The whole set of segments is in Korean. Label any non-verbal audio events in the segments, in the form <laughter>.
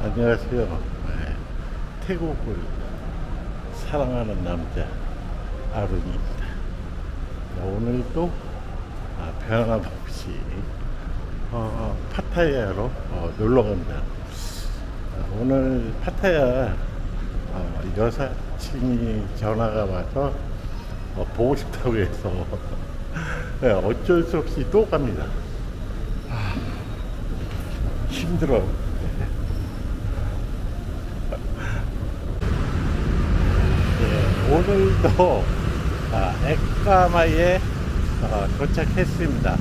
안녕하세요. 네, 태국을 사랑하는 남자 아론입니다. 네, 오늘도 아, 변함없이 어, 파타야로 어, 놀러 갑니다. 아, 오늘 파타야 어, 여사친이 전화가 와서 어, 보고 싶다고 해서 <laughs> 네, 어쩔 수 없이 또 갑니다. 아, 힘들어. 예, 오늘도 아, 에까마에 어, 도착했습니다.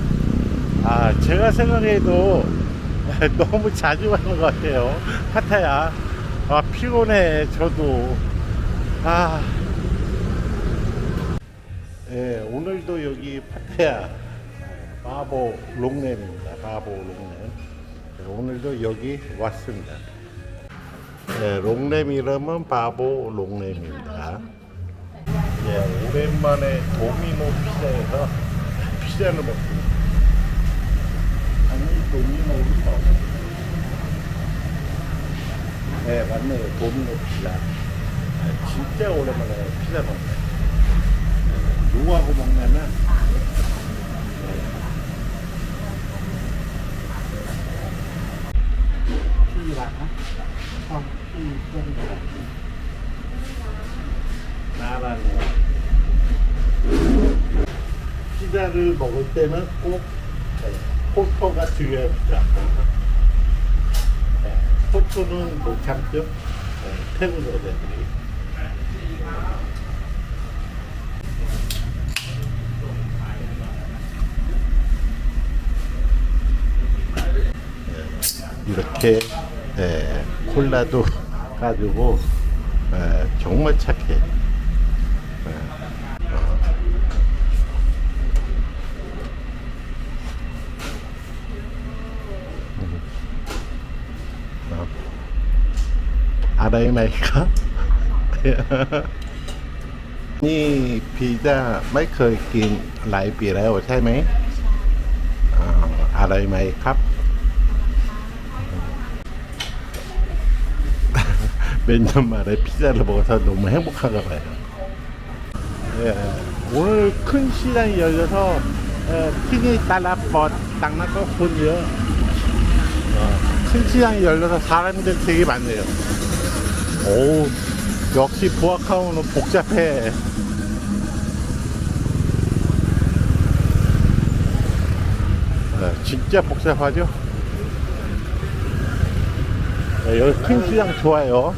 아, 제가 생각해도 <laughs> 너무 자주 가는 것 같아요. 파타야. 아, 피곤해, 저도. 아. 예, 오늘도 여기 파타야 바보 롱램입니다. 바보 롱램. 예, 오늘도 여기 왔습니다. 예, 롱램 이름은 바보 롱램입니다. 예, 오랜만에 도미노 피자에서 피자를 먹습니다. 아니, 도미노 피자. 네, 맞네요. 도미노 피자. 아, 진짜 오랜만에 피자 먹네요. 예, 누구하고 먹냐면, 피랑, 어, 피, 나랑 피자를 먹을 때는 꼭 네, 포토가 중요합니다. 네, 포토는 못 참죠. 네, 태국 여자들이. 네, 이렇게 네, 콜라도 <laughs> 가지고 네, 정말 착해. อะไรไหมครับ นี่พีซ่าไม่เคยกินหลายปีแล้วใช่ไหมอ่าอะไรไหมครับ 몇년만에 피자를 먹어서 너무 행복한가 봐요. 예, 오늘 큰 시장이 열려서 예, 티니 딸라뻗 땅나고 혼이요. 어, 큰 시장이 열려서 사람들 되게 많네요. 오, 역시 부학하우는 복잡해. 네, 진짜 복잡하죠? 네, 여기 큰 시장 좋아요.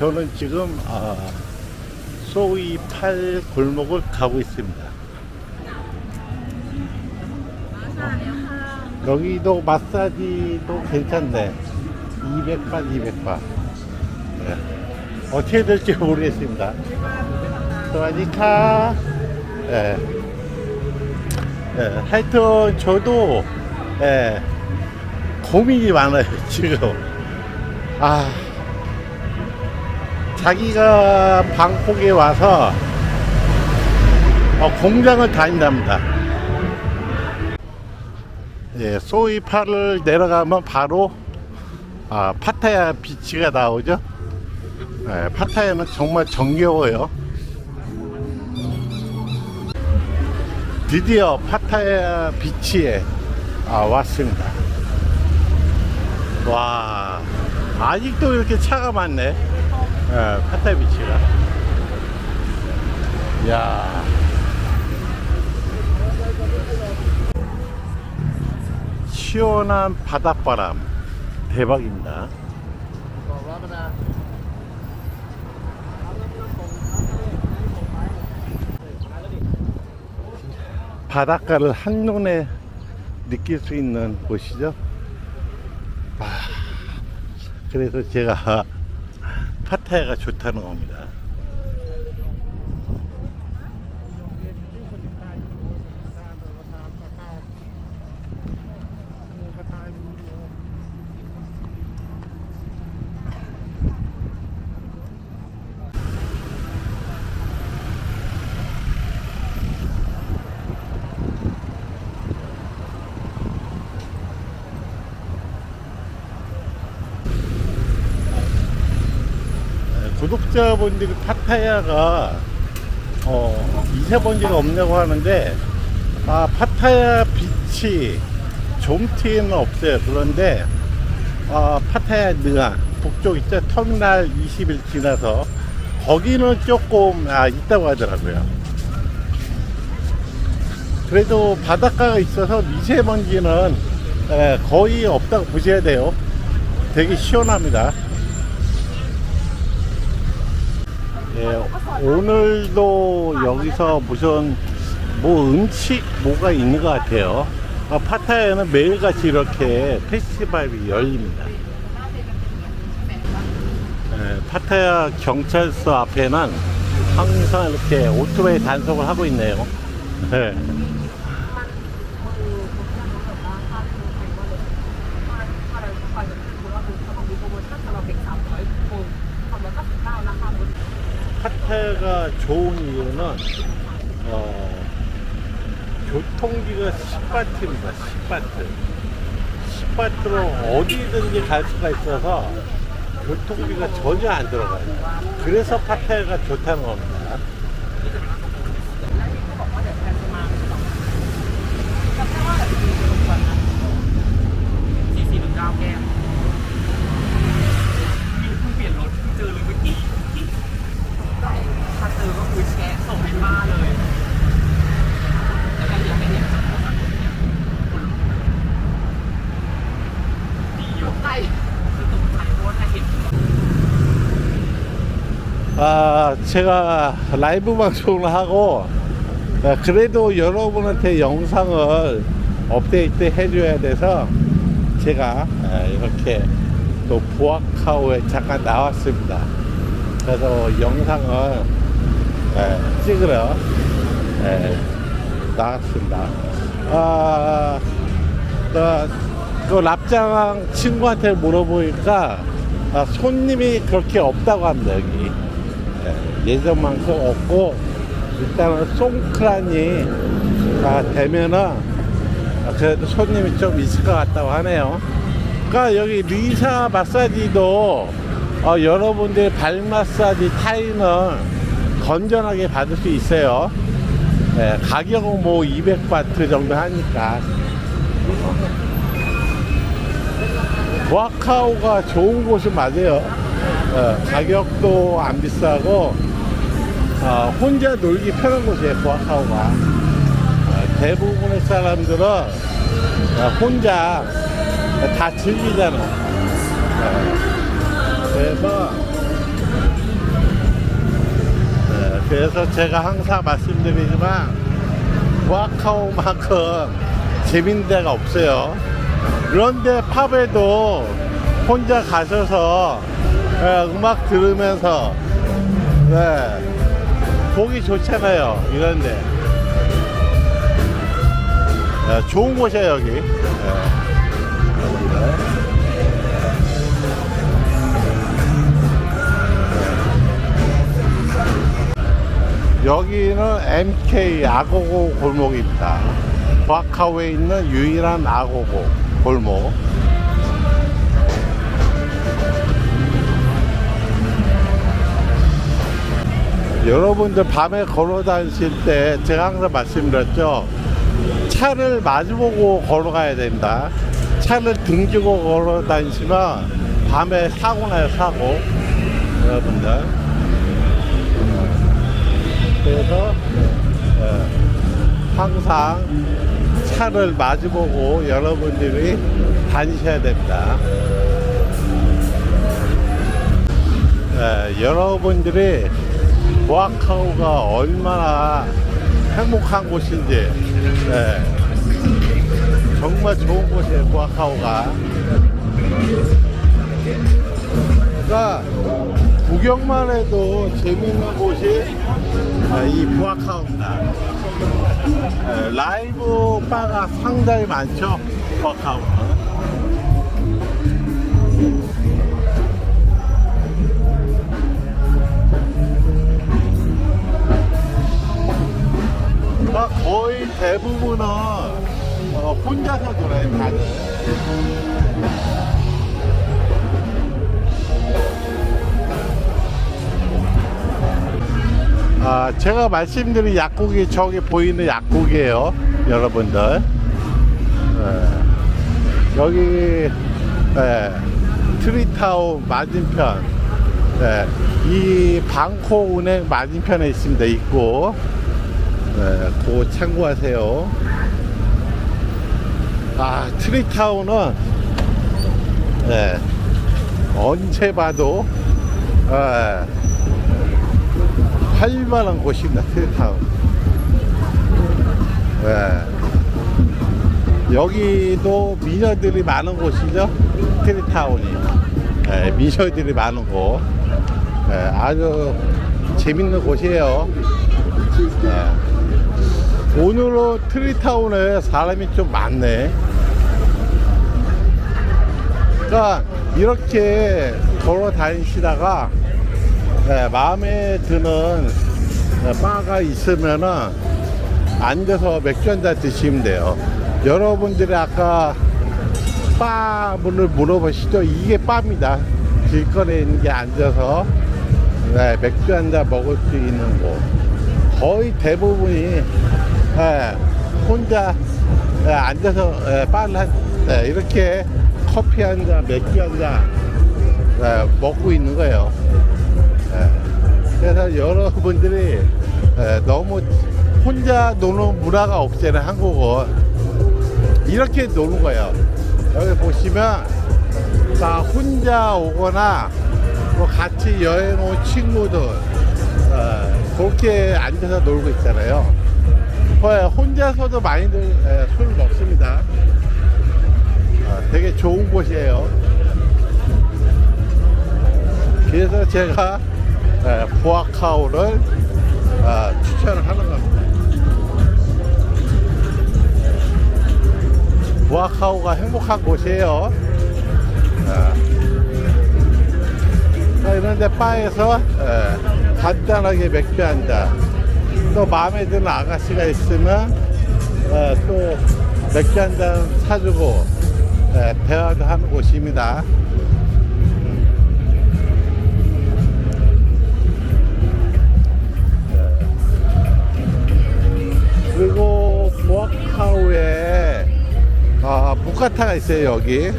저는 지금 아, 소위 팔 골목을 가고 있습니다. 어, 여기도 마사지도 괜찮네. 200바, 200바. 네. 어떻게 될지 모르겠습니다. 스와디카. 네. 네. 하여튼 저도 네. 고민이 많아요, 지금. 아. 자기가 방콕에 와서 어, 공장을 다닌답니다. 예, 소이파를 내려가면 바로 아, 파타야 비치가 나오죠. 예, 파타야는 정말 정겨워요. 드디어 파타야 비치에 아, 왔습니다. 와, 아직도 이렇게 차가 많네. 예, 파타야 비치가. 야. 시원한 바닷바람. 대박입니다. 바닷가를 한눈에 느낄 수 있는 곳이죠. 아, 그래서 제가 파타야가 좋다는 겁니다. 네, 구독자분들이 파타야가 어, 이세번지가 없냐고 하는데 아 파타야 비치 좀티는 없어요. 그런데 아, 파타야 느아 북쪽 있죠? 터미널 20일 지나서 거기는 조금 아, 있다고 하더라고요. 그래도 바닷가가 있어서 미세먼지는 에, 거의 없다고 보셔야 돼요. 되게 시원합니다 예, 오늘도 여기서 무슨 뭐 음식 뭐가 있는 것 같아요. 아, 파타야는 매일같이 이렇게 페스티벌이 열립니다. 예, 파타야 경찰서 앞에는 항상 이렇게 오토바이 단속을 하고 있네요. 예. 파타야가 좋은 이유는 어, 교통비가 10바트입니다. 10바트. 10바트로 어디든지 갈 수가 있어서 교통비가 전혀 안 들어가요. 그래서 파타야가 좋다는 겁니다. 아, 제가 라이브 방송을 하고 아, 그래도 여러분한테 영상을 업데이트 해줘야 돼서 제가 아, 이렇게 또 부학카우에 잠깐 나왔습니다. 그래서 영상을 예, 찍으러 예, 나왔습니다. 아, 그, 그 랍장 친구한테 물어보니까 아, 손님이 그렇게 없다고 합니다 여기 예, 예전만큼 없고 일단은 송크란이 아, 되면은 아, 그래도 손님이 좀 있을 것 같다고 하네요. 그러니까 여기 리사 마사지도 어, 여러분들 발 마사지 타임은 건전하게 받을 수 있어요. 예, 가격은 뭐 200바트 정도 하니까. 와카오가 좋은 곳은 맞아요. 어, 가격도 안 비싸고 어, 혼자 놀기 편한 곳이에요. 와카오가 어, 대부분의 사람들은 어, 혼자 다 즐기잖아. 어, 그래서 네, 그래서 제가 항상 말씀드리지만 와카오만큼 재밌는 데가 없어요. 그런데 팝에도 혼자 가셔서 예, 음악 들으면서 네, 보기 좋잖아요. 이런데 예, 좋은 곳이에요 여기. 예. 여기는 MK 아고고 골목입니다. 바카오에 있는 유일한 아고고 골목. 여러분들 밤에 걸어 다니실 때 제가 항상 말씀드렸죠. 차를 마주보고 걸어가야 됩니다. 차를 등지고 걸어 다니시면 밤에 사고 나요, 사고. 여러분들. 그래서 어, 항상 차를 마주보고 여러분들이 다니셔야 됩니다. 예, 여러분들이 보아카우가 얼마나 행복한 곳인지. 예, 정말 좋은 곳이에요 보아카우가. 그러니까 구경만 해도 재밌는 곳이 아, 이 보아카우입니다. 예, 라이브 바가 상당히 많죠 보아카 아, 거의 대부분은 어, 혼자서 놀아요, 다들. 아, 제가 말씀드린 약국이 저기 보이는 약국이에요, 여러분들. 예. 여기 예, 트리타운 맞은편, 예, 이 방코 은행 맞은편에 있습니다. 있고. 네, 그거 참고하세요. 아, 트리타운은 네, 언제 봐도 네, 활발한 곳입니다. 트리타운. 네. 여기도 미녀들이 많은 곳이죠. 트리타운이. 네, 미녀들이 많은 곳. 네, 아주 재밌는 곳이에요. 네. 오늘은 트리타운에 사람이 좀 많네. 그러니까 이렇게 걸어 다니시다가 네, 마음에 드는 네, 바가 있으면은 앉아서 맥주 한 잔 드시면 돼요. 여러분들이 아까 바를 물어보시죠. 이게 바입니다. 길거리에 있는 게 앉아서 네, 맥주 한 잔 먹을 수 있는 곳. 거의 대부분이 예, 혼자 예, 앉아서 예, 바를 한, 예, 이렇게 커피 한 잔, 맥주 한 잔 예, 먹고 있는 거예요. 예. 그래서 여러분들이 예, 너무 혼자 노는 문화가 없잖아요, 한국은. 이렇게 노는 거예요. 여기 보시면 다 혼자 오거나 뭐 같이 여행 온 친구들 어, 그렇게 앉아서 놀고 있잖아요. 어, 혼자서도 많이들 예, 술을 먹습니다. 어, 되게 좋은 곳이에요. 그래서 제가 예, 보아카우를 어, 추천을 하는 겁니다. 보아카우가 행복한 곳이에요. 어. 자, 이런데 바에서 예, 간단하게 맥주 한 잔. 또 마음에 드는 아가씨가 있으면 예, 또 맥주 한 잔 사주고 예, 대화도 하는 곳입니다. 예. 그리고 모아카우에 아, 무카타가 있어요 여기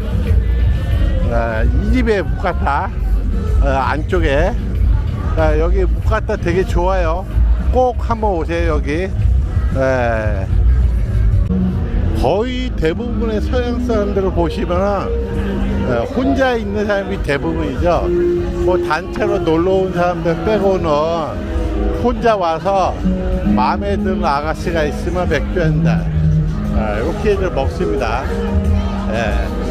아, 이 집에 무카타 어, 안쪽에 아, 여기 무카타 되게 좋아요 꼭 한번 오세요 여기 예. 거의 대부분의 서양 사람들을 보시면은 예, 혼자 있는 사람이 대부분이죠 뭐 단체로 놀러 온 사람들 빼고는 혼자 와서 마음에 드는 아가씨가 있으면 맥주 한잔 아, 이렇게들 먹습니다 예.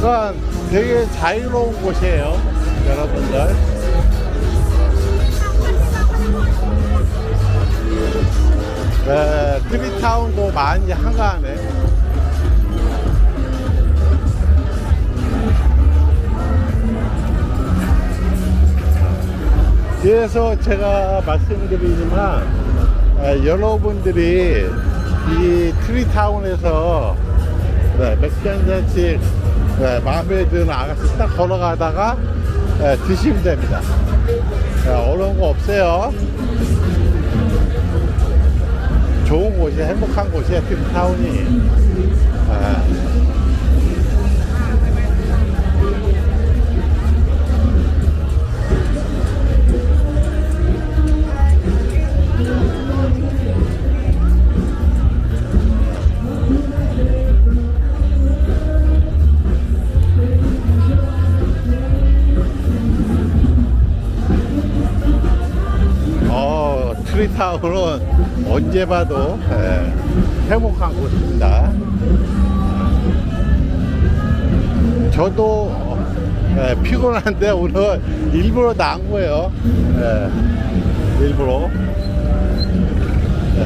그러니까 되게 자유로운 곳이에요, 여러분들. 네, 트리타운도 많이 한가하네. 그래서 제가 말씀드리지만 아, 여러분들이 이 트리타운에서 네, 맥주 한 잔씩 네, 마음에 드는 아가씨 딱 걸어가다가 네, 드시면 됩니다. 네, 어려운 거 없어요. 좋은 곳이 행복한 곳이야 트리타운이 아. 어, 트리타운은 언제 봐도 예, 행복한 곳입니다. 저도 어, 예, 피곤한데 오늘 일부러 나온 거예요. 예, 일부러. 예.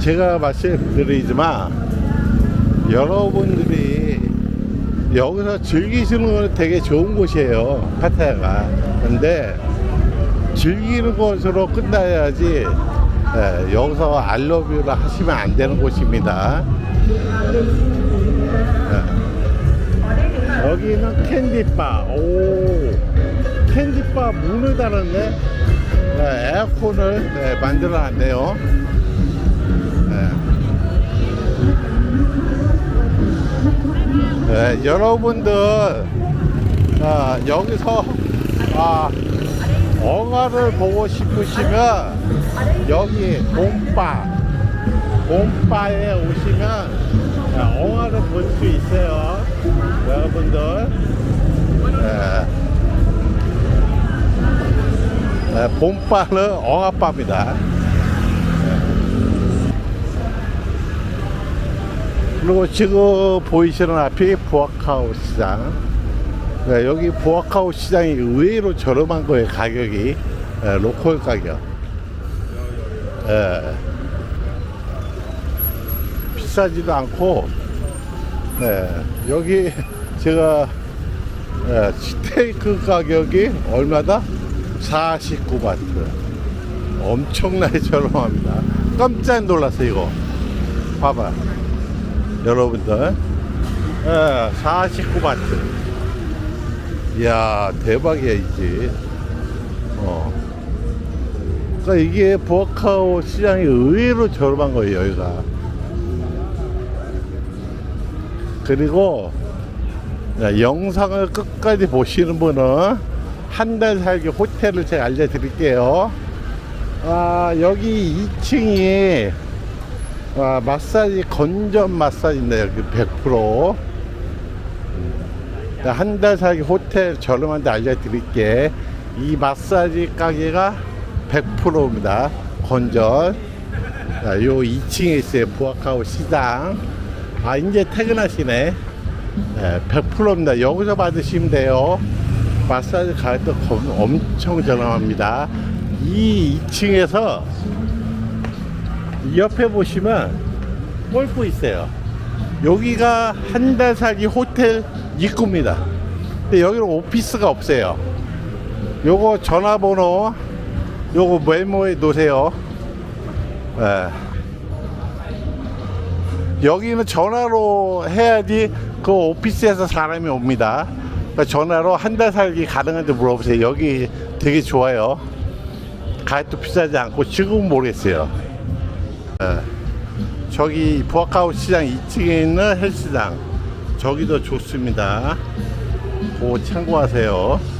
제가 말씀드리지만 여러분들이 여기서 즐기시는 건 되게 좋은 곳이에요. 파타야가. 근데 즐기는 것으로 끝나야지 예, 여기서 알러뷰를 하시면 안 되는 곳입니다. 예. 여기는 캔디바. 오, 캔디바 문을 닫았네. 예, 에어컨을 예, 만들어 놨네요. 예, 여러분들 아, 여기서 아, 엉아를 보고 싶으시면 여기 봄바 봄바에 오시면 아, 엉아를 볼 수 있어요. 여러분들. 예. 예, 봄바는 엉아바입니다. 그리고 지금 보이시는 앞이 부학하우 시장 네, 여기 부학하우 시장이 의외로 저렴한 거예요 가격이. 예, 로컬 가격. 예. 비싸지도 않고. 네, 여기 <laughs> 제가 예, 스테이크 가격이 얼마다? 49바트. 엄청나게 <laughs> 저렴합니다. 깜짝 놀랐어요 이거. 봐봐. 여러분들. 예, 49바트 이야 대박이야 이게. 어. 그러니까 이게 부카오 시장이 의외로 저렴한 거예요 여기가. 그리고 야, 영상을 끝까지 보시는 분은 한 달 살기 호텔을 제가 알려드릴게요. 아 여기 2층이 아, 마사지 건전 마사지인데 여기 100% 한 달 살기 호텔 저렴한 데 알려드릴게. 이 마사지 가게가 100%입니다. 건전. 자, 요 2층에 있어요. 부학하우 시장. 아 이제 퇴근하시네. 네, 100%입니다. 여기서 받으시면 돼요. 마사지 가격도 검- 엄청 저렴합니다. 이 2층에서 이 옆에 보시면 골프 있어요. 여기가 한 달 살기 호텔 입구입니다. 근데 여기는 오피스가 없어요. 요거 전화번호 요거 메모에 놓으세요. 예. 여기는 전화로 해야지 그 오피스에서 사람이 옵니다. 그러니까 전화로 한 달 살기 가능한지 물어보세요. 여기 되게 좋아요. 가격도 비싸지 않고 지금은 모르겠어요. 예. 저기 부학하우 시장 2층에 있는 헬스장 저기도 좋습니다. 그거 참고하세요.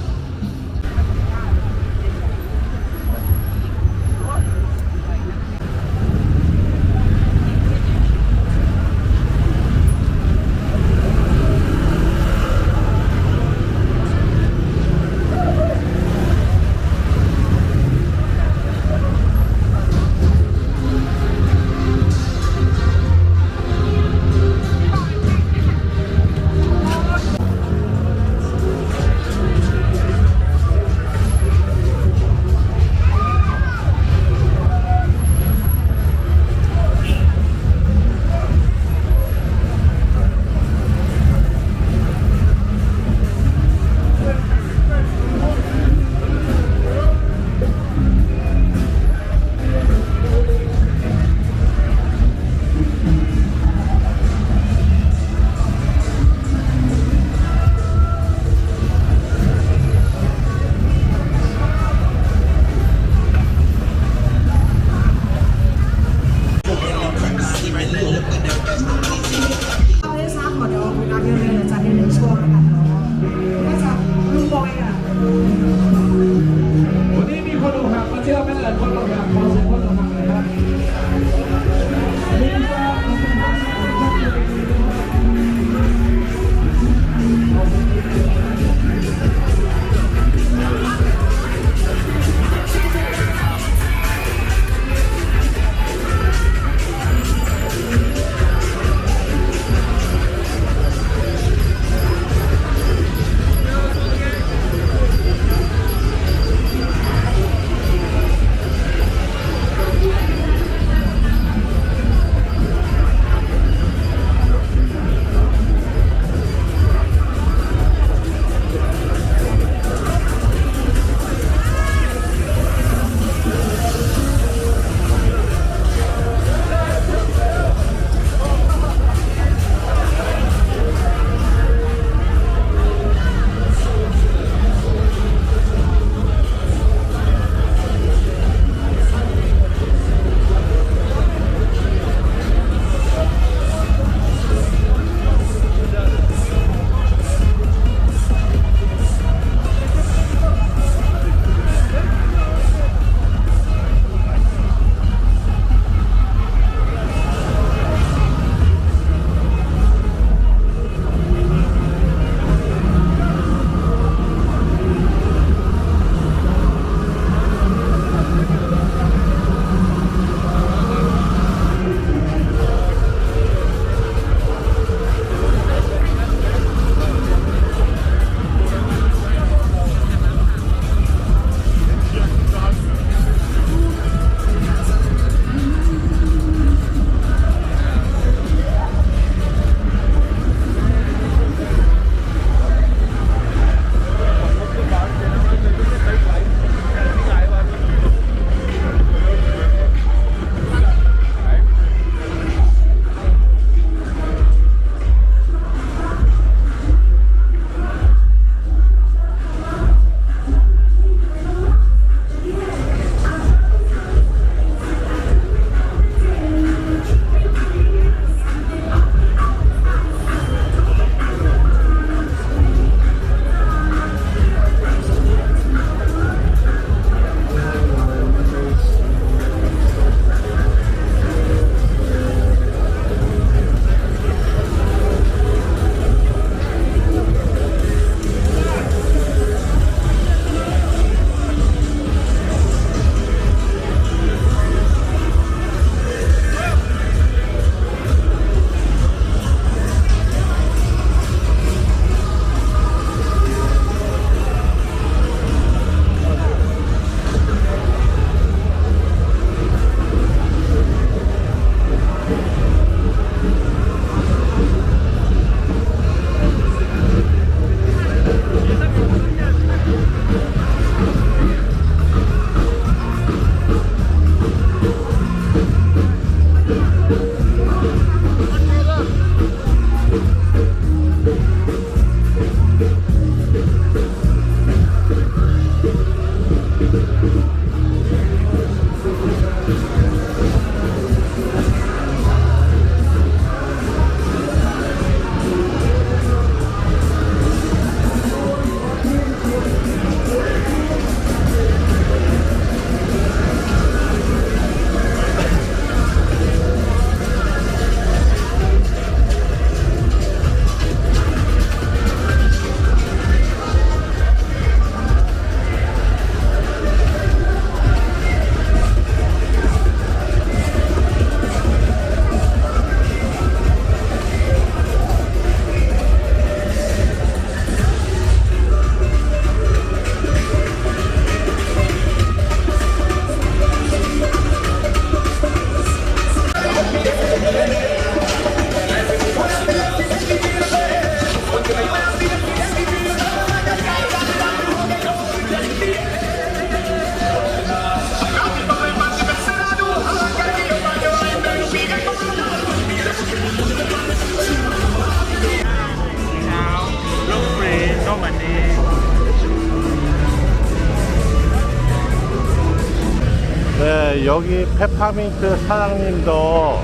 네, 여기 페퍼민트 사장님도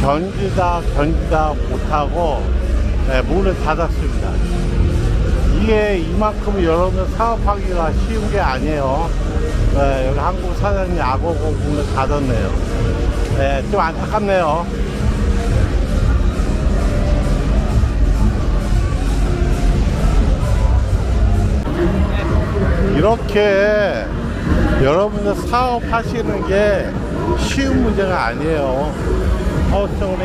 견디다 견디다 못하고 네, 문을 닫았습니다. 이게 이만큼 여러분 사업하기가 쉬운 게 아니에요. 네, 여기 한국 사장님 악어고 문을 닫았네요. 네, 좀 안타깝네요. 이렇게 여러분들 사업하시는 게 쉬운 문제가 아니에요. 하우스정리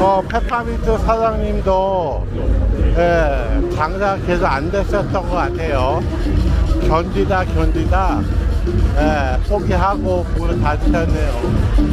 어, 페퍼민트 사장님도 예, 장사 계속 안 됐었던 것 같아요. 견디다 견디다 예, 포기하고 문을 닫으셨네요.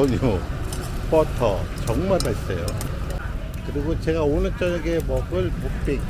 연유, 버터 정말 맛있어요. 그리고 제가 오늘 저녁에 먹을 묵빅